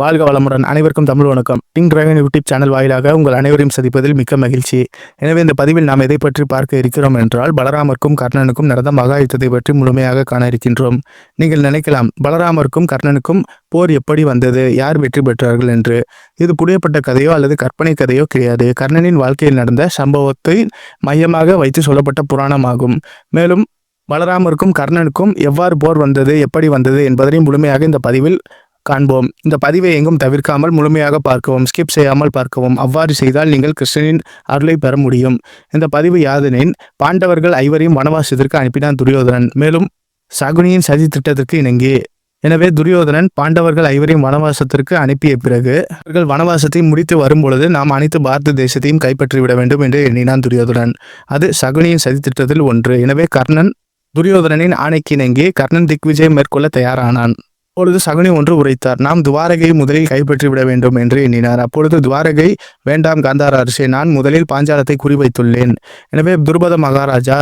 வாழ்க வளமுடன். அனைவருக்கும் தமிழ் வணக்கம். கிங் டிராகன் யூடியூப் சேனல் வாயிலாக உங்கள் அனைவரையும் சந்திப்பதில் மிக்க மகிழ்ச்சி. எனவே இந்த பதிவில் நாம் எதை பற்றி பார்க்க இருக்கிறோம் என்றால் பலராமருக்கும் கர்ணனுக்கும் நடந்த மகா யுத்தத்தை பற்றி முழுமையாக காண இருக்கின்றோம். நீங்கள் நினைக்கலாம் பலராமருக்கும் கர்ணனுக்கும் போர் எப்படி வந்தது? யார் வெற்றி பெற்றார்கள் என்று. இது புரியப்பட்ட கதையோ அல்லது கற்பனை கதையோ கிடையாது. கர்ணனின் வாழ்க்கையில் நடந்த சம்பவத்தை மையமாக வைத்து சொல்லப்பட்ட புராணமாகும். மேலும் பலராமருக்கும் கர்ணனுக்கும் எவ்வாறு போர் வந்தது எப்படி வந்தது என்பதையும் முழுமையாக இந்த பதிவில் காண்போம். இந்த பதிவை எங்கும் தவிர்க்காமல் முழுமையாக பார்க்கவும் ஸ்கிப் செய்யாமல் பார்க்கவும் அவ்வாறு செய்தால் நீங்கள் கிருஷ்ணனின் அருளை பெற முடியும். இந்த பதிவு யாதெனின் பாண்டவர்கள் ஐவரையும் வனவாசத்திற்கு அனுப்பினான் துரியோதனன். மேலும் சகுனியின் சதி திட்டத்திற்கு இணங்கி. எனவே துரியோதனன் பாண்டவர்கள் ஐவரையும் வனவாசத்திற்கு அனுப்பிய பிறகு அவர்கள் வனவாசத்தை முடித்து வரும்பொழுது நாம் அனைத்து பாரத தேசத்தையும் கைப்பற்றி விட வேண்டும் என்று எண்ணினான் துரியோதனன். அது சகுனியின் சதி திட்டத்தில் ஒன்று. எனவே கர்ணன் துரியோதனனின் ஆணைக்கு இணங்கி கர்ணன் திக்விஜயம் மேற்கொள்ள தயாரானான். அப்பொழுது சகுனி ஒன்று உரைத்தார் நாம் துவாரகை முதலில் கைப்பற்றி விட வேண்டும் என்று எண்ணினார். அப்பொழுது துவாரகை வேண்டாம் காந்தார அரசே நான் முதலில் பாஞ்சாலத்தை குறிவைத்துள்ளேன் எனவே துருபத மகாராஜா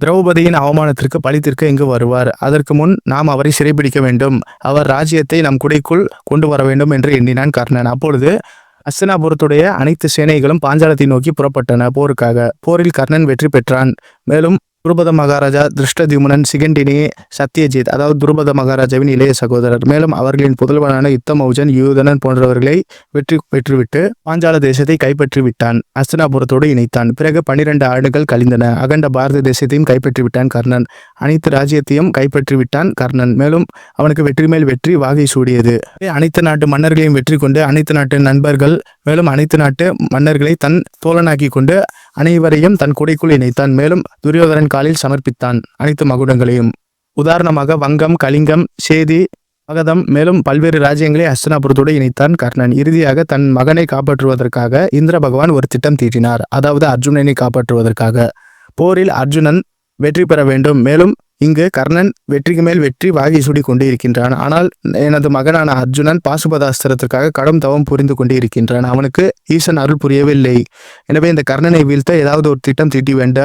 திரௌபதியின் அவமானத்திற்கு பழித்திருக்க இங்கு வருவார். அதற்கு முன் நாம் அவரை சிறைபிடிக்க வேண்டும். அவர் ராஜ்யத்தை நம் குடைக்குள் கொண்டு வர வேண்டும் என்று எண்ணினான் கர்ணன். அப்பொழுது அஸ்தினாபுரத்துடைய அனைத்து சேனைகளும் பாஞ்சாலத்தை நோக்கி புறப்பட்டன போருக்காக. போரில் கர்ணன் வெற்றி பெற்றான். மேலும் துருபத மகாராஜா திருஷ்டதியுமனன் சிகண்டினி சத்யஜித் அதாவது துருபத மகாராஜாவின் இளைய சகோதரர். மேலும் அவர்களின் புதல்வனான யுத்தமௌஜன் யூதனன் போன்றவர்களை வெற்றி பெற்றுவிட்டு பாஞ்சால தேசத்தை கைப்பற்றி விட்டான் அஸ்தினாபுரத்தோடு இணைத்தான். பிறகு பனிரெண்டு ஆண்டுகள் கழிந்தன. அகண்ட பாரத தேசத்தையும் கைப்பற்றி விட்டான் கர்ணன். அனைத்து ராஜ்யத்தையும் கைப்பற்றி விட்டான் கர்ணன். மேலும் அவனுக்கு வெற்றி மேல் வெற்றி வாகை சூடியது. அனைத்து நாட்டு மன்னர்களையும் வெற்றி கொண்டு அனைத்து நாட்டு நண்பர்கள் மேலும் அனைத்து நாட்டு மன்னர்களை தன் தோழனாக்கி கொண்டு அனைவரையும் தன் குடைக்குள் இணைத்தான். மேலும் துரியோதனன் காலில் சமர்ப்பித்தான் அனைத்து மகுடங்களையும். உதாரணமாக வங்கம் கலிங்கம் சேதி மகதம் மேலும் பல்வேறு ராஜ்யங்களை அஸ்தனாபுரத்தோடு இணைத்தான் கர்ணன். இறுதியாக தன் மகனை காப்பாற்றுவதற்காக இந்திர பகவான் ஒரு திட்டம் தீட்டினார். அதாவது அர்ஜுனனை காப்பாற்றுவதற்காக. போரில் அர்ஜுனன் வெற்றி பெற வேண்டும். மேலும் இங்கு கர்ணன் வெற்றிக்கு மேல் வெற்றி வாகி சூடி கொண்டு இருக்கின்றான் ஆனால் எனது மகனான அர்ஜுனன் பாசுபதாஸ்திரத்திற்காக கடும் தவம் புரிந்து கொண்டு இருக்கின்றான் அவனுக்கு ஈசன் அருள் புரியவில்லை. எனவே இந்த கர்ணனை வீழ்த்த ஏதாவது ஒரு திட்டம் தீட்டி வேண்ட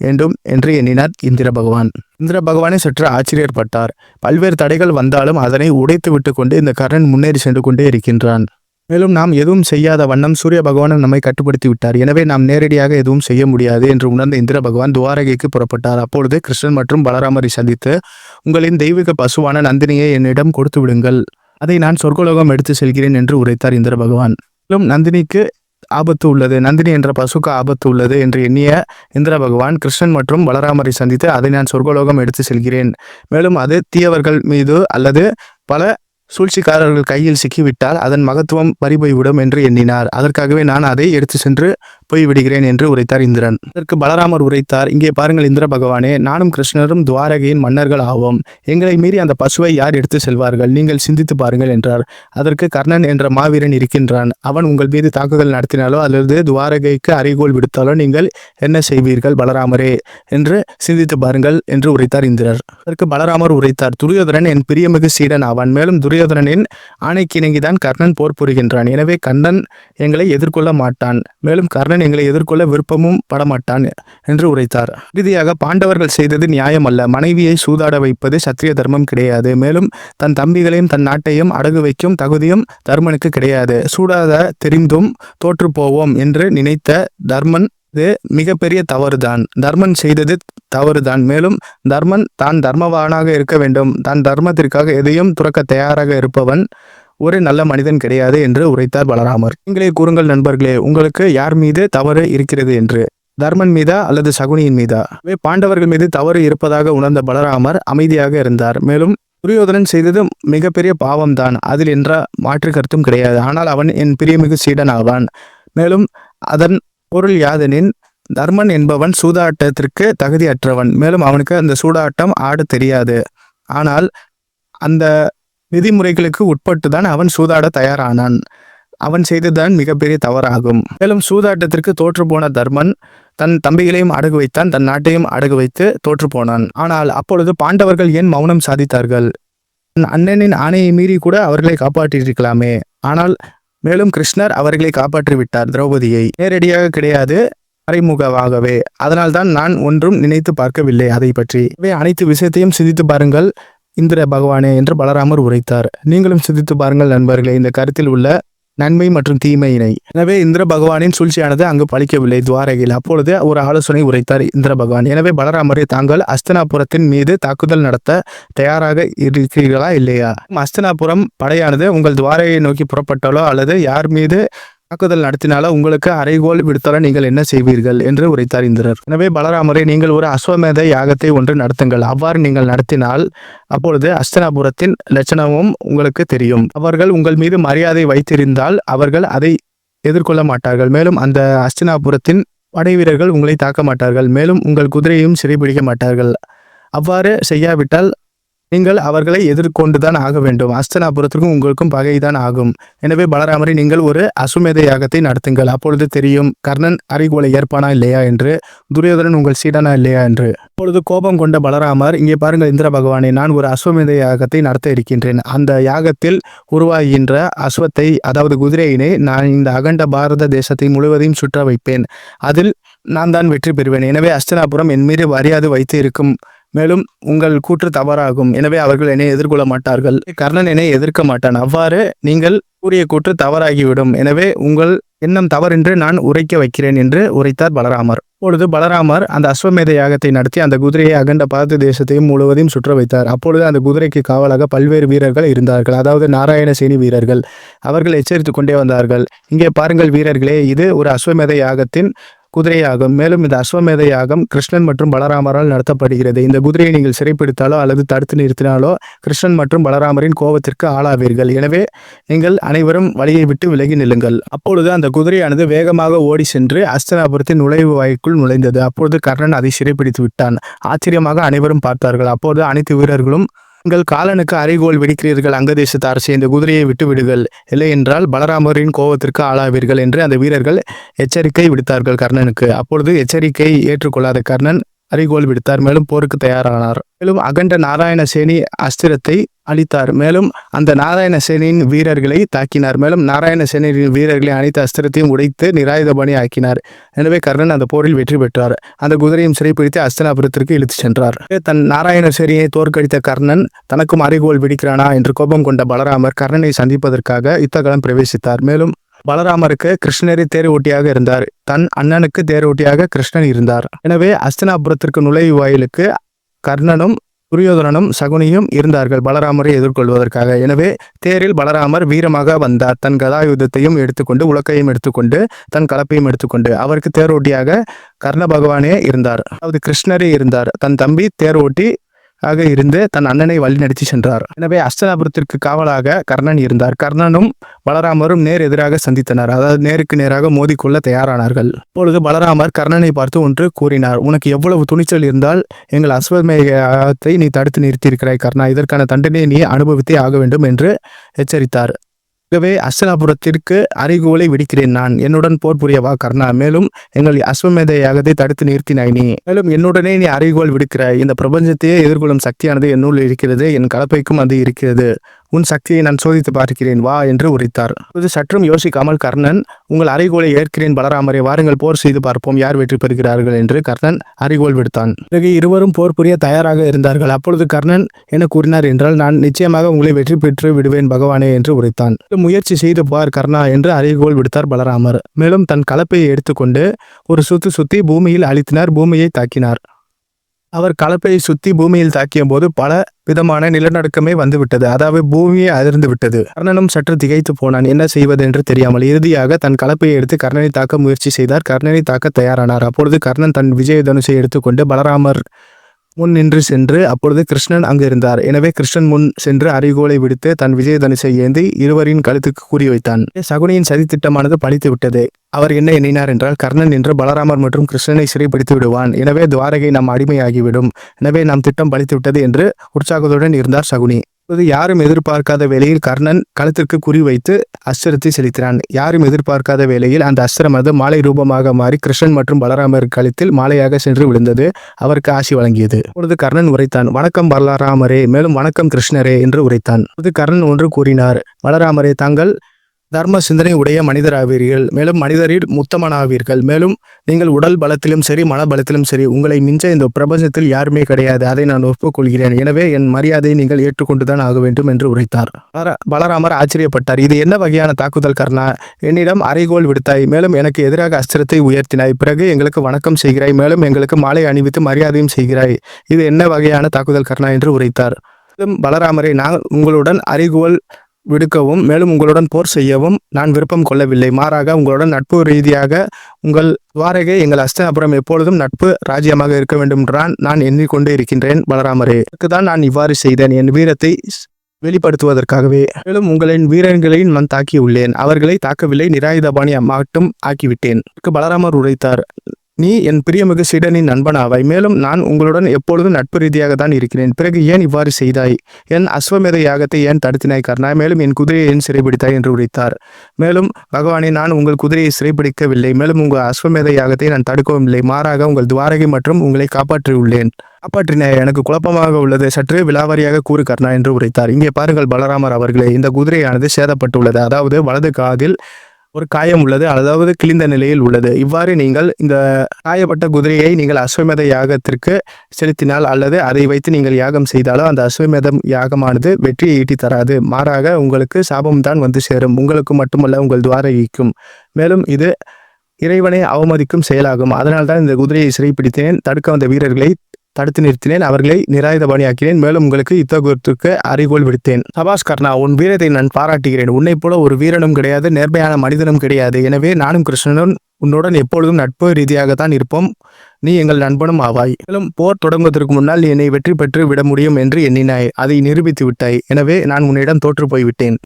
வேண்டும் என்று எண்ணினார் இந்திர பகவான். இந்திர பகவானை சற்று ஆச்சரியப்பட்டார். பல்வேறு தடைகள் வந்தாலும் அதனை உடைத்து விட்டு கொண்டு இந்த கர்ணன் முன்னேறி சென்று கொண்டே இருக்கின்றான். மேலும் நாம் எதுவும் செய்யாத வண்ணம் சூரிய பகவான் நம்மை கட்டுப்படுத்தி விட்டார் எனவே நாம் நேரடியாக எதுவும் செய்ய முடியாது என்று உணர்ந்த இந்திர பகவான் துவாரகைக்கு புறப்பட்டார். அப்பொழுது கிருஷ்ணன் மற்றும் பலராமரை சந்தித்து உங்களின் தெய்வீக பசுவான நந்தினியை என்னிடம் கொடுத்து விடுங்கள். அதை நான் சொர்க்கலோகம் எடுத்து செல்கிறேன் என்று உரைத்தார் இந்திர பகவான். மேலும் நந்தினிக்கு ஆபத்து உள்ளது. நந்தினி என்ற பசுக்கு ஆபத்து உள்ளது என்று எண்ணிய இந்திர பகவான் கிருஷ்ணன் மற்றும் பலராமரை சந்தித்து அதை நான் சொர்க்கலோகம் எடுத்து செல்கிறேன். மேலும் அது தீயவர்கள் மீது அல்லது பல சூழ்ச்சிக்காரர்கள் கையில் சிக்கிவிட்டால் அதன் மகத்துவம் பறிபோய்விடும் என்று எண்ணினார். அதற்காகவே நான் அதை எடுத்து சென்று போய்விடுகிறேன் என்று உரைத்தார் இந்திரன். அதற்கு பலராமர் உரைத்தார் இங்கே பாருங்கள் இந்திர பகவானே நானும் கிருஷ்ணரும் துவாரகையின் மன்னர்கள் ஆவோம். எங்களை மீறி அந்த பசுவை யார் எடுத்து செல்வார்கள்? நீங்கள் சிந்தித்து பாருங்கள் என்றார். அதற்கு கர்ணன் என்ற மாவீரன் இருக்கின்றான். அவன் உங்கள் மீது தாக்குதல் நடத்தினாலோ அல்லது துவாரகைக்கு அறைகோல் விடுத்தாலோ நீங்கள் என்ன செய்வீர்கள் பலராமரே என்று சிந்தித்து பாருங்கள் என்று உரைத்தார் இந்திரர். அதற்கு பலராமர் உரைத்தார் துரியோதரன் என் பிரியமிகு சீடன் அவன் மேலும் துரியோதனனின் ஆணைக்கு இணங்கிதான் கர்ணன் போர் புரிகின்றான். எனவே கண்ணன் எங்களை எதிர்கொள்ள மாட்டான். மேலும் கர்ணன் எங்களை எதிர்கொள்ள விருப்பமும் படமாட்டான் என்று உரைத்தார். இறுதியாக பாண்டவர்கள் செய்தது நியாயம் அல்ல. மனைவியை சூதாட வைப்பது சத்திரிய தர்மம் கிடையாது. மேலும் தன் தம்பிகளையும் தன் நாட்டையும் அடகு வைக்கும் தகுதியும் தர்மனுக்கு கிடையாது. சூடாத தெரிந்தும் தோற்று போவோம் என்று நினைத்த தர்மன் இது மிகப்பெரிய தவறுதான். தர்மன் செய்தது தவறுதான். மேலும் தர்மன் தான் தர்மவானாக இருக்க வேண்டும். தான் தர்மத்திற்காக எதையும் துறக்க தயாராக இருப்பவன் ஒரு நல்ல மனிதன் கிடையாது என்று உரைத்தார் பலராமர். நீங்களே கூறுங்கள் நண்பர்களே உங்களுக்கு யார் மீது தவறு இருக்கிறது என்று? தர்மன் மீதா அல்லது சகுனியின் மீதா? பாண்டவர்கள் மீது தவறு இருப்பதாக உணர்ந்த பலராமர் அமைதியாக இருந்தார். மேலும் துரியோதனன் செய்தது மிகப்பெரிய பாவம்தான். அதில் என்ற மாற்று கருத்தும் கிடையாது. ஆனால் அவன் என் பிரியமிகு சீடன் ஆவான். மேலும் அதன் பொருள் யாதெனின் தர்மன் என்பவன் சூதாட்டத்திற்கு தகுதியற்றவன். மேலும் அவனுக்கு அந்த சூதாட்டம் ஆட தெரியாது. ஆனால் அந்த விதிமுறைகளுக்கு உட்பட்டு தான் அவன் சூதாட தயாரானான். அவன் செய்ததுதான் மிகப்பெரிய தவறாகும். மேலும் சூதாட்டத்திற்கு தோற்று போன தர்மன் தன் தம்பிகளையும் அடகு வைத்தான் தன் நாட்டையும் அடகு வைத்து தோற்று போனான் ஆனால் அப்பொழுது பாண்டவர்கள் ஏன் மௌனம் சாதித்தார்கள்? அண்ணனின் ஆணையை மீறி கூட அவர்களை காப்பாற்றியிருக்கலாமே. ஆனால் மேலும் கிருஷ்ணர் அவர்களை காப்பாற்றி விட்டார் திரௌபதியை. நேரடியாக கிடையாது. மறைமுகமாகவே அதனால்தான் நான் ஒன்றும் நினைத்து பார்க்கவில்லை அதை பற்றி இவை அனைத்து விஷயத்தையும் சிந்தித்து பாருங்கள் இந்திர பகவானே என்று பலராமர் உரைத்தார். நீங்களும் சிந்தித்து பாருங்கள் நண்பர்களே இந்த கருத்தில் உள்ள நன்மை மற்றும் தீமையினை. எனவே இந்திர பகவானின் சூழ்ச்சியானது அங்கு பழிக்கவில்லை துவாரகையில். அப்பொழுது ஒரு ஆலோசனை உரைத்தார் இந்திர பகவான். எனவே பலராமரை தாங்கள் அஸ்தனாபுரத்தின் மீது தாக்குதல் நடத்த தயாராக இருக்கிறீர்களா இல்லையா? அஸ்தனாபுரம் படையானது உங்கள் துவாரகையை நோக்கி புறப்பட்டாலோ அல்லது யார் மீது தாக்குதல் நடத்தினால உங்களுக்கு அரைகோல் விடுத்தால நீங்கள் என்ன செய்வீர்கள் என்று உரைத்தார் இந்திரர். எனவே பலராமரை நீங்கள் ஒரு அஸ்வமேத யாகத்தை ஒன்று நடத்துங்கள். அவ்வாறு நீங்கள் நடத்தினால் அப்பொழுது அஸ்தனாபுரத்தின் லட்சணமும் உங்களுக்கு தெரியும். அவர்கள் உங்கள் மீது மரியாதை வைத்திருந்தால் அவர்கள் அதை எதிர்கொள்ள மாட்டார்கள். மேலும் அந்த அஸ்தினாபுரத்தின் படை வீரர்கள் உங்களை தாக்க மாட்டார்கள். மேலும் உங்கள் குதிரையும் சிறைபிடிக்க மாட்டார்கள். அவ்வாறு செய்யாவிட்டால் நீங்கள் அவர்களை எதிர்கொண்டுதான் ஆக வேண்டும். அஸ்தனாபுரத்திற்கும் உங்களுக்கும் பகைதான் ஆகும். எனவே பலராமரை நீங்கள் ஒரு அசுமேத யாகத்தை நடத்துங்கள். அப்பொழுது தெரியும் கர்ணன் அறிகோலை ஏற்பானா இல்லையா என்று துரியோதனன் உங்கள் சீடனா இல்லையா என்று. அப்பொழுது கோபம் கொண்ட பலராமர் இங்கே பாருங்கள் இந்திர பகவானை நான் ஒரு அஸ்வமேத யாகத்தை நடத்த இருக்கின்றேன். அந்த யாகத்தில் உருவாகின்ற அஸ்வத்தை அதாவது குதிரையினை நான் இந்த அகண்ட பாரத தேசத்தை முழுவதையும் சுற்ற வைப்பேன். அதில் நான் தான் வெற்றி பெறுவேன். எனவே அஸ்தனாபுரம் என் மீது மரியாதை வைத்து இருக்கும். மேலும் உங்கள் கூற்று தவறாகும். எனவே அவர்கள் என்னை எதிர்கொள்ள மாட்டார்கள். கர்ணன் என்னை எதிர்க்க மாட்டான். அவ்வாறு நீங்கள் கூறிய கூற்று தவறாகிவிடும். எனவே உங்கள் எண்ணம் தவறென்று நான் உரைக்க வைக்கிறேன் என்று உரைத்தார் பலராமர். அப்பொழுது பலராமர் அந்த அஸ்வமேத யாகத்தை நடத்தி அந்த குதிரையை அகண்ட பாரத தேசத்தையும் முழுவதையும் சுற்ற வைத்தார். அப்பொழுது அந்த குதிரைக்கு காவலாக பல்வேறு வீரர்கள் இருந்தார்கள். அதாவது நாராயணசேனி வீரர்கள். அவர்கள் எச்சரித்து கொண்டே வந்தார்கள். இங்கே பாருங்கள் வீரர்களே இது ஒரு அஸ்வமேத யாகத்தின் குதிரையாகும் மேலும் இந்த அஸ்வமேத யாகம் கிருஷ்ணன் மற்றும் பலராமரால் நடத்தப்படுகிறது. இந்த குதிரையை நீங்கள் சிறைப்பிடித்தாலோ அல்லது தடுத்து நிறுத்தினாலோ கிருஷ்ணன் மற்றும் பலராமரின் கோபத்திற்கு ஆளாவீர்கள். எனவே நீங்கள் அனைவரும் வழியை விட்டு விலகி நில்லுங்கள். அப்பொழுது அந்த குதிரையானது வேகமாக ஓடி சென்று அஸ்தனாபுரத்தின் நுழைவு வாய்க்குள் நுழைந்தது. அப்பொழுது கர்ணன் அதை சிறைப்பிடித்து விட்டான். ஆச்சரியமாக அனைவரும் பார்த்தார்கள். அப்போது அனைத்து வீரர்களும் உங்கள் காலனுக்கு அறைகோல் வெடிக்கிறீர்கள் அங்கதேசத்து அரசு இந்த குதிரையை விட்டு விடுங்கள். இல்லை என்றால் பலராமரின் கோபத்திற்கு ஆளாவீர்கள் என்று அந்த வீரர்கள் எச்சரிக்கை விடுத்தார்கள் கர்ணனுக்கு. அப்பொழுது எச்சரிக்கை ஏற்றுக்கொள்ளாத கர்ணன் அறிகோல் விடுத்தார். மேலும் போருக்கு தயாரானார். மேலும் அகண்ட நாராயணசேனி அஸ்திரத்தை அளித்தார் மேலும் அந்த நாராயணசேனியின் வீரர்களை தாக்கினார். மேலும் நாராயணசேனியின் வீரர்களை அனைத்து அஸ்திரத்தையும் உடைத்து நிராயுதபாணி ஆக்கினார். எனவே கர்ணன் அந்த போரில் வெற்றி பெற்றார். அந்த குதிரையும் சிறைப்பிடித்து அஸ்தனாபுரத்திற்கு இழுத்து சென்றார். தன் நாராயணசேனியை தோற்கடித்த கர்ணன் தனக்கும் அறிகோல் விடுக்கிறானா என்று கோபம் கொண்ட பலராமர் கர்ணனை சந்திப்பதற்காக யுத்தகலம் பிரவேசித்தார். மேலும் பலராமருக்கு கிருஷ்ணரி தேர் ஓட்டியாக இருந்தார். தன் அண்ணனுக்கு தேர் ஓட்டியாக கிருஷ்ணன் இருந்தார். எனவே அஸ்தினாபுரத்திற்கு நுழைவு வாயிலுக்கு கர்ணனும் துரியோதனனும் சகுனியும் இருந்தார்கள் பலராமரை எதிர்கொள்வதற்காக. எனவே தேரில் பலராமர் வீரமாக வந்தார். தன் கதாயுதத்தையும் எடுத்துக்கொண்டு உலக்கையும் எடுத்துக்கொண்டு தன் கலப்பையும் எடுத்துக்கொண்டு அவருக்கு தேரோட்டியாக கர்ண பகவானே இருந்தார். அதாவது கிருஷ்ணரே இருந்தார். தன் தம்பி தேரோட்டி ஆக இருந்து தன் அண்ணனை வழிநடத்தி சென்றார். எனவே அஸ்தனாபுரத்திற்கு காவலாக கர்ணன் இருந்தார். கர்ணனும் பலராமரும் நேர் எதிராக சந்தித்தனர். அதாவது நேருக்கு நேராக மோதிக்கொள்ள தயாரானார்கள். இப்பொழுது பலராமர் கர்ணனை பார்த்து ஒன்று கூறினார். உனக்கு எவ்வளவு துணிச்சல் இருந்தால் எங்கள் அஸ்வமேகத்தை நீ தடுத்து நிறுத்தியிருக்கிறாய் கர்ணா. இதற்கான தண்டனையை நீ அனுபவித்தே ஆக வேண்டும் என்று எச்சரித்தார். ஆகவே அஸ்தினாபுரத்திற்கு அரிகோலை விடுக்கிறேன் நான். என்னுடன் போர் புரியவா கர்ணா? மேலும் எங்கள் அஸ்வமேத யாகத்தை தடுத்து நிறுத்தினாய் நீ. மேலும் என்னுடனே நீ அறிகோல் விடுக்கிறாய். இந்த பிரபஞ்சத்தையே எதிர்கொள்ளும் சக்தியானது என்னுள் இருக்கிறது என் கலப்பைக்கும் அது இருக்கிறது. உன் சக்தியை நான் சோதித்து பார்க்கிறேன் வா என்று உரைத்தார். இது சற்றும் யோசிக்காமல் கர்ணன் உங்கள் அறைகோலை ஏற்கிறேன் பலராமரை வாருங்கள் போர் செய்து பார்ப்போம் யார் வெற்றி பெறுகிறார்கள்? என்று கர்ணன் அறைகோல் விடுத்தான். பிறகு இருவரும் போர் புரிய தயாராக இருந்தார்கள். அப்பொழுது கர்ணன் என கூறினார் என்றால் நான் நிச்சயமாக உங்களை வெற்றி பெற்று விடுவேன் பகவானே என்று உரைத்தான். முயற்சி செய்து பார் கர்ணா என்று அறைகோல் விடுத்தார் பலராமர். மேலும் தன் கலப்பையை எடுத்துக்கொண்டு ஒரு சுத்து சுத்தி பூமியில் அழித்தினார் பூமியை தாக்கினார். அவர் கலப்பையை சுத்தி பூமியில் தாக்கிய போது பல விதமான நிலநடுக்கமே வந்துவிட்டது. அதாவது பூமியை அதிர்ந்து விட்டது. கர்ணனும் சற்று திகைத்து போனான். என்ன செய்வது என்று தெரியாமல் இறுதியாக தன் கலப்பையை எடுத்து கர்ணனை தாக்க முயற்சி செய்தார். கர்ணனை தாக்க தயாரானார். அப்பொழுது கர்ணன் தன் விஜய தனுஷை எடுத்துக்கொண்டு பலராமர் முன் நின்று சென்று அப்பொழுது கிருஷ்ணன் அங்கு இருந்தார். எனவே கிருஷ்ணன் முன் சென்று அறிகோலை விடுத்து தன் விஜய தனுசை ஏந்தி இருவரின் கழுத்துக்கு கூறி வைத்தான். சகுனியின் சதித்திட்டமானது பழித்து விட்டது. அவர் என்ன எண்ணினார் என்றால் கர்ணன் என்று பலராமர் மற்றும் கிருஷ்ணனை சிறைப்பிடித்து விடுவான். எனவே துவாரகை நம் அடிமையாகிவிடும். எனவே நம் திட்டம் பழித்து விட்டது என்று உற்சாகத்துடன் இருந்தார் சகுனி. இப்போது யாரும் எதிர்பார்க்காத வேளையில் கர்ணன் களத்திற்கு குறி வைத்து அஸ்திரத்தை செலுத்தினான். யாரும் எதிர்பார்க்காத வேளையில் அந்த அஸ்திரம் அது மாலை ரூபமாக மாறி கிருஷ்ணன் மற்றும் பலராமர் கழுத்தில் மாலையாக சென்று விழுந்தது அவருக்கு ஆசி வழங்கியது. அப்பொழுது கர்ணன் உரைத்தான் வணக்கம் பலராமரே மேலும் வணக்கம் கிருஷ்ணரே என்று உரைத்தான். அப்பொழுது கர்ணன் ஒன்று கூறினார் பலராமரே தாங்கள் தர்ம சிந்தனை உடைய மனிதராவீர்கள். மேலும் மனிதரில் முத்தமனாவீர்கள். மேலும் நீங்கள் உடல் பலத்திலும் சரி மன பலத்திலும் சரி உங்களை மிஞ்ச இந்த பிரபஞ்சத்தில் யாருமே கிடையாது. அதை நான் ஒப்புக்கொள்கிறேன். எனவே என் மரியாதையை நீங்கள் ஏற்றுக்கொண்டுதான் ஆக வேண்டும் என்று உரைத்தார். பலராமர் ஆச்சரியப்பட்டார். இது என்ன வகையான தாக்குதல் கர்ணா? என்னிடம் அரைகோல் விடுத்தாய். மேலும் எனக்கு எதிராக அஸ்திரத்தை உயர்த்தினாய். பிறகு எங்களுக்கு வணக்கம் செய்கிறாய். மேலும் எங்களுக்கு மாலை அணிவித்து மரியாதையும் செய்கிறாய். இது என்ன வகையான தாக்குதல் கர்ணா என்று உரைத்தார். பலராமரை நான் உங்களுடன் அறைகோல் விடுக்கவும் மேலும் உங்களுடன் போர் செய்யவும் நான் விருப்பம் கொள்ளவில்லை. மாறாக உங்களுடன் நட்பு ரீதியாக உங்கள் துவாரகை எங்கள் அஸ்தனாபுரம் எப்பொழுதும் நட்பு ராஜ்யமாக இருக்க வேண்டும் என்றான் நான் எண்ணிக்கொண்டே இருக்கின்றேன் பலராமரே. தான் நான் இவ்வாறு செய்தேன். என் வீரத்தை ஸ்- வெளிப்படுத்துவதற்காகவே. மேலும் உங்களின் வீரர்களையும் நான் தாக்கியுள்ளேன். அவர்களை தாக்கவில்லை. நிராயுதபாணி மட்டும் ஆக்கிவிட்டேன். பலராமர் உரைத்தார். நீ என் பிரியமிகு சீடனின் நண்பனாவாய். மேலும் நான் உங்களுடன் எப்பொழுதும் நட்பு ரீதியாக தான் இருக்கிறேன். பிறகு ஏன் இவ்வாறு செய்தாய்? என் அஸ்வமேத யாகத்தை ஏன் தடுத்தினாய் கர்ணா? மேலும் என் குதிரையை ஏன் சிறைபிடித்தாய் என்று உரைத்தார். மேலும் பகவானே நான் உங்கள் குதிரையை சிறைபிடிக்கவில்லை. மேலும் உங்கள் அஸ்வமேத யாகத்தை நான் தடுக்கவும் இல்லை. மாறாக உங்கள் துவாரகை மற்றும் உங்களை காப்பாற்றியுள்ளேன். காப்பாற்றின எனக்கு குழப்பமாக உள்ளது. சற்று விலாவாரியாக கூறு கர்ணா என்று உரைத்தார். இங்கே பாருங்கள் பலராமர் அவர்களே. இந்த குதிரையானது சேதப்பட்டுள்ளது. அதாவது வலது காதில் ஒரு காயம் உள்ளது அதாவது கிழிந்த நிலையில் உள்ளது. இவ்வாறு நீங்கள் இந்த காயப்பட்ட குதிரையை நீங்கள் அஸ்வமேத யாகத்திற்கு செலுத்தினால் அல்லது அதை வைத்து நீங்கள் யாகம் செய்தாலோ அந்த அஸ்வமேதம் யாகமானது வெற்றியை ஈட்டி தராது. மாறாக உங்களுக்கு சாபம்தான் வந்து சேரும். உங்களுக்கு மட்டுமல்ல உங்கள் துவாரகிக்கும் மேலும் இது இறைவனை அவமதிக்கும் செயலாகும். அதனால்தான் இந்த குதிரையை சிறைப்பிடித்தேன். தடுக்க வந்த வீரர்களை தடுத்து நிறுத்தினேன் அவர்களை நிராயுதபாணியாக்கினேன். மேலும் உங்களுக்கு யுத்தகுரத்துக்கு அறிகோல் விடுத்தேன். சபாஷ் கர்ணா உன் வீரத்தை நான் பாராட்டுகிறேன். உன்னை போல ஒரு வீரனும் கிடையாது நேர்மையான மனிதனும் கிடையாது. எனவே நானும் கிருஷ்ணனும் உன்னுடன் எப்பொழுதும் நட்பு ரீதியாகத்தான் இருப்போம். நீ எங்கள் நண்பனும் ஆவாய். மேலும் போர் தொடங்குவதற்கு முன்னால் என்னை வெற்றி பெற்று விட முடியும் என்று எண்ணினாய். அதை நிரூபித்து விட்டாய். எனவே நான் உன்னிடம் தோற்று போய்விட்டேன்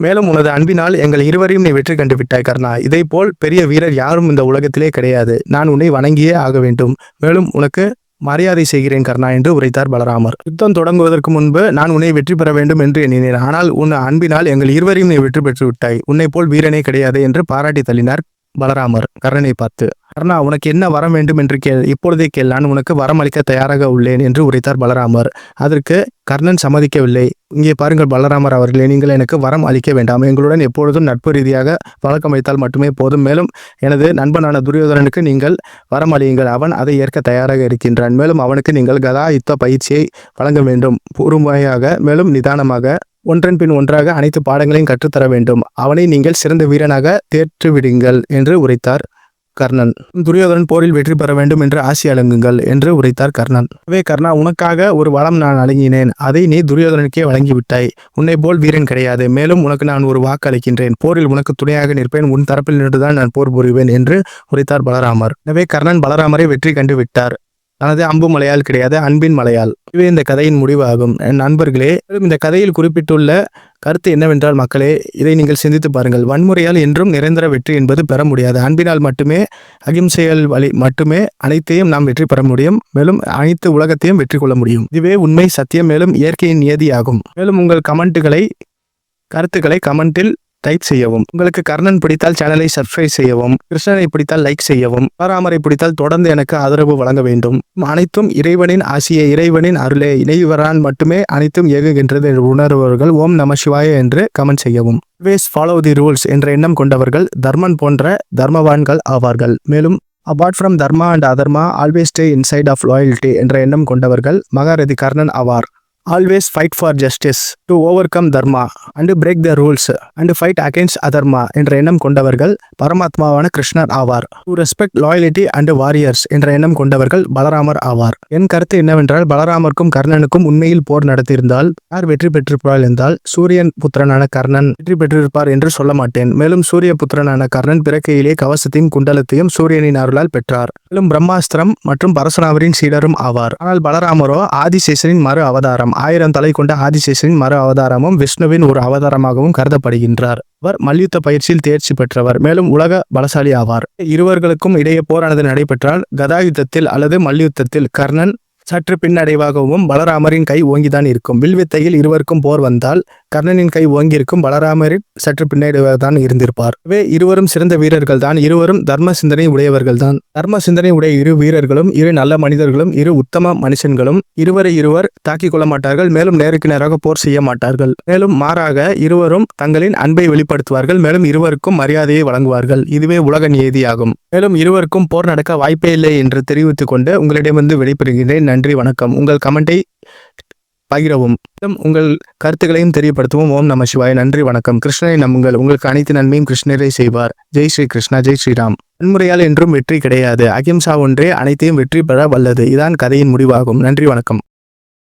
மேலும் உனது அன்பினால் எங்கள் இருவரையும் நீ வெற்றி கண்டு விட்டாய் கர்ணா. இதை போல் பெரிய வீரர் யாரும் இந்த உலகத்திலே கிடையாது. நான் உன்னை வணங்கியே ஆக வேண்டும். மேலும் உனக்கு மரியாதை செய்கிறேன் கர்ணா என்று உரைத்தார் பலராமர். யுத்தம் தொடங்குவதற்கு முன்பு நான் உன்னை வெற்றி பெற வேண்டும் என்று எண்ணினேன். ஆனால் உன் அன்பினால் எங்கள் இருவரையும் நீ வெற்றி பெற்று விட்டாய் உன்னை போல் வீரனே கிடையாது என்று பாராட்டி தள்ளினார் பலராமர் கர்ணனை பார்த்து கர்ணா உனக்கு என்ன வரம் வேண்டும் என்று கேள் இப்பொழுதே கேள். நான் உனக்கு வரம் அளிக்க தயாராக உள்ளேன் என்று உரைத்தார் பலராமர். அதற்கு கர்ணன் சம்மதிக்கவில்லை. இங்கே பாருங்கள் பலராமர் அவர்களே நீங்கள் எனக்கு வரம் அளிக்க வேண்டாம். எங்களுடன் எப்பொழுதும் நட்பு ரீதியாக வழக்கம் வைத்தால் மட்டுமே போதும். மேலும் எனது நண்பனான துரியோதனனுக்கு நீங்கள் வரம் அளியுங்கள். அவன் அதை ஏற்க தயாராக இருக்கின்றான். மேலும் அவனுக்கு நீங்கள் கதா யுத்த பயிற்சியை வழங்க வேண்டும். பொறுமையாக மேலும் நிதானமாக ஒன்றன் பின் ஒன்றாக அனைத்து பாடங்களையும் கற்றுத்தர வேண்டும். அவனை நீங்கள் சிறந்த வீரனாக தேற்றுவிடுங்கள் என்று உரைத்தார் கர்ணன். துரியோதனன் போரில் வெற்றி பெற வேண்டும் என்று ஆசி அலங்குங்கள் என்று உரைத்தார் கர்ணன். அவே கர்ணா உனக்காக ஒரு வளம் நான் அழங்கினேன் அதை நீ துரியோதனனுக்கே வழங்கிவிட்டாய். உன்னை போல் வீரன் கிடையாது. மேலும் உனக்கு நான் ஒரு வாக்கு அளிக்கின்றேன் போரில் உனக்கு துணையாக நிற்பேன். உன் தரப்பில் நின்றுதான் நான் போர் புரிவேன் என்று உரைத்தார் பலராமர். எனவே கர்ணன் பலராமரை வெற்றி கண்டு விட்டார். தனது அம்பு மலையால் கிடையாது அன்பின் மலையால். இதுவே இந்த கதையின் முடிவாகும். என் நண்பர்களே இந்த கதையில் குறிப்பிட்டுள்ள கருத்து என்னவென்றால் மக்களே இதை நீங்கள் சிந்தித்து பாருங்கள். வன்முறையால் என்றும் நிரந்தர வெற்றி என்பது பெற முடியாது. அன்பினால் மட்டுமே அகிம்சையால் வழி மட்டுமே அனைத்தையும் நாம் வெற்றி பெற முடியும். மேலும் அனைத்து உலகத்தையும் வெற்றி கொள்ள முடியும். இதுவே உண்மை சத்தியம் மேலும் இயற்கையின் நியதியாகும். மேலும் உங்கள் கமெண்ட்டுகளை கருத்துக்களை கமெண்ட்டில் டைப் செய்யவும் உங்களுக்கு கர்ணன் பிடித்தால் சேனலை சப்ஸ்கிரைப் செய்யவும் கிருஷ்ணனை பிடித்தால் லைக் செய்யவும் பராமரை பிடித்தால் தொடர்ந்து எனக்கு ஆதரவு வழங்க வேண்டும். அனைத்தும் இறைவனின் ஆசியை இறைவனின் அருளே இணைவரான் மட்டுமே அனைத்தும் இயங்குகின்றது என்று உணர்வர்கள் ஓம் நம சிவாய என்று கமெண்ட் செய்யவும். வேஸ் ஃபாலோ தி ரூல்ஸ் என்ற எண்ணம் கொண்டவர்கள் தர்மன் போன்ற தர்மவான்கள் ஆவார்கள். மேலும் apart from dharma and adharma always stay inside of loyalty என்ற எண்ணம் கொண்டவர்கள் மகாரதி கர்ணன் ஆவார். Always fight for justice to overcome dharma and break the rules and fight against adharma என்ற எண்ணம் கொண்டவர்கள் பரமாத்மாவான கிருஷ்ணர் ஆவார். To respect loyalty and warriors என்ற எண்ணம் கொண்டவர்கள் பலராமர் ஆவார். என் கருத்து என்னவென்றால் பலராமருக்கும் கர்ணனுக்கும் உண்மையில் போர் நடத்தியிருந்தால் யார் வெற்றி பெற்றிருப்பார் என்றால் சூரியன் புத்திரனான கர்ணன் வெற்றி பெற்றிருப்பார் என்று சொல்ல மாட்டேன். மேலும் சூரிய புத்திரனான கர்ணன் பிறக்கையிலே கவசத்தையும் குண்டலத்தையும் சூரியனின் அருளால் பெற்றார். மேலும் பிரம்மாஸ்திரம் மற்றும் பரசுராமரின் சீடரும் ஆவார். ஆனால் பலராமரோ ஆதிசேஷனின் மறு அவதாரம். ஆயிரம் தலை கொண்ட ஆதிசேஷனின் மறு அவதாரமும் விஷ்ணுவின் ஒரு அவதாரமாகவும் கருதப்படுகின்றார். அவர் மல்யுத்த பயிற்சியில் தேர்ச்சி பெற்றவர் மேலும் உலக பலசாலி ஆவார். இருவர்களுக்கும் இடையே போரானது நடைபெற்றால் கதா யுத்தத்தில் அல்லது மல்யுத்தத்தில் கர்ணன் சற்று பின்னடைவாகவும் பலராமரின் கை ஓங்கிதான் இருக்கும். வில்வித்தையில் இருவருக்கும் போர் வந்தால் கர்ணனின் கை ஓங்கியிருக்கும். பலராமரின் சற்று பின்னடைவாகத்தான் இருந்திருப்பார். எனவே இருவரும் சிறந்த வீரர்கள் தான் இருவரும் தர்ம சிந்தனை உடையவர்கள் தான் தர்ம சிந்தனை உடைய இரு வீரர்களும் இரு நல்ல மனிதர்களும் இரு உத்தம மனுஷன்களும் இருவரை இருவர் தாக்கிக் கொள்ள மாட்டார்கள். மேலும் நேருக்கு நேராக போர் செய்ய மாட்டார்கள். மேலும் மாறாக இருவரும் தங்களின் அன்பை வெளிப்படுத்துவார்கள். மேலும் இருவருக்கும் மரியாதையை வழங்குவார்கள். இதுவே உலக நியதியாகும் மேலும் இருவருக்கும் போர் நடக்க வாய்ப்பே இல்லை என்று தெரிவித்துக் கொண்டு உங்களிடமிருந்து விடைபெறுகிறேன். நன்றி வணக்கம். உங்கள் கமெண்டை பகிரவும் உங்கள் கருத்துக்களையும் தெரியப்படுத்தவும். ஓம் நம சிவாய். நன்றி வணக்கம். கிருஷ்ணரை நம்புங்கள். உங்களுக்கு அனைத்து நன்மையும் கிருஷ்ணரே செய்வார். ஜெய் ஸ்ரீ கிருஷ்ணா ஜெய் ஸ்ரீராம். வன்முறையால் என்றும் வெற்றி கிடையாது. அகிம்சா ஒன்றே அனைத்தையும் வெற்றி பெற வல்லது. இதான் கதையின் முடிவாகும். நன்றி வணக்கம்.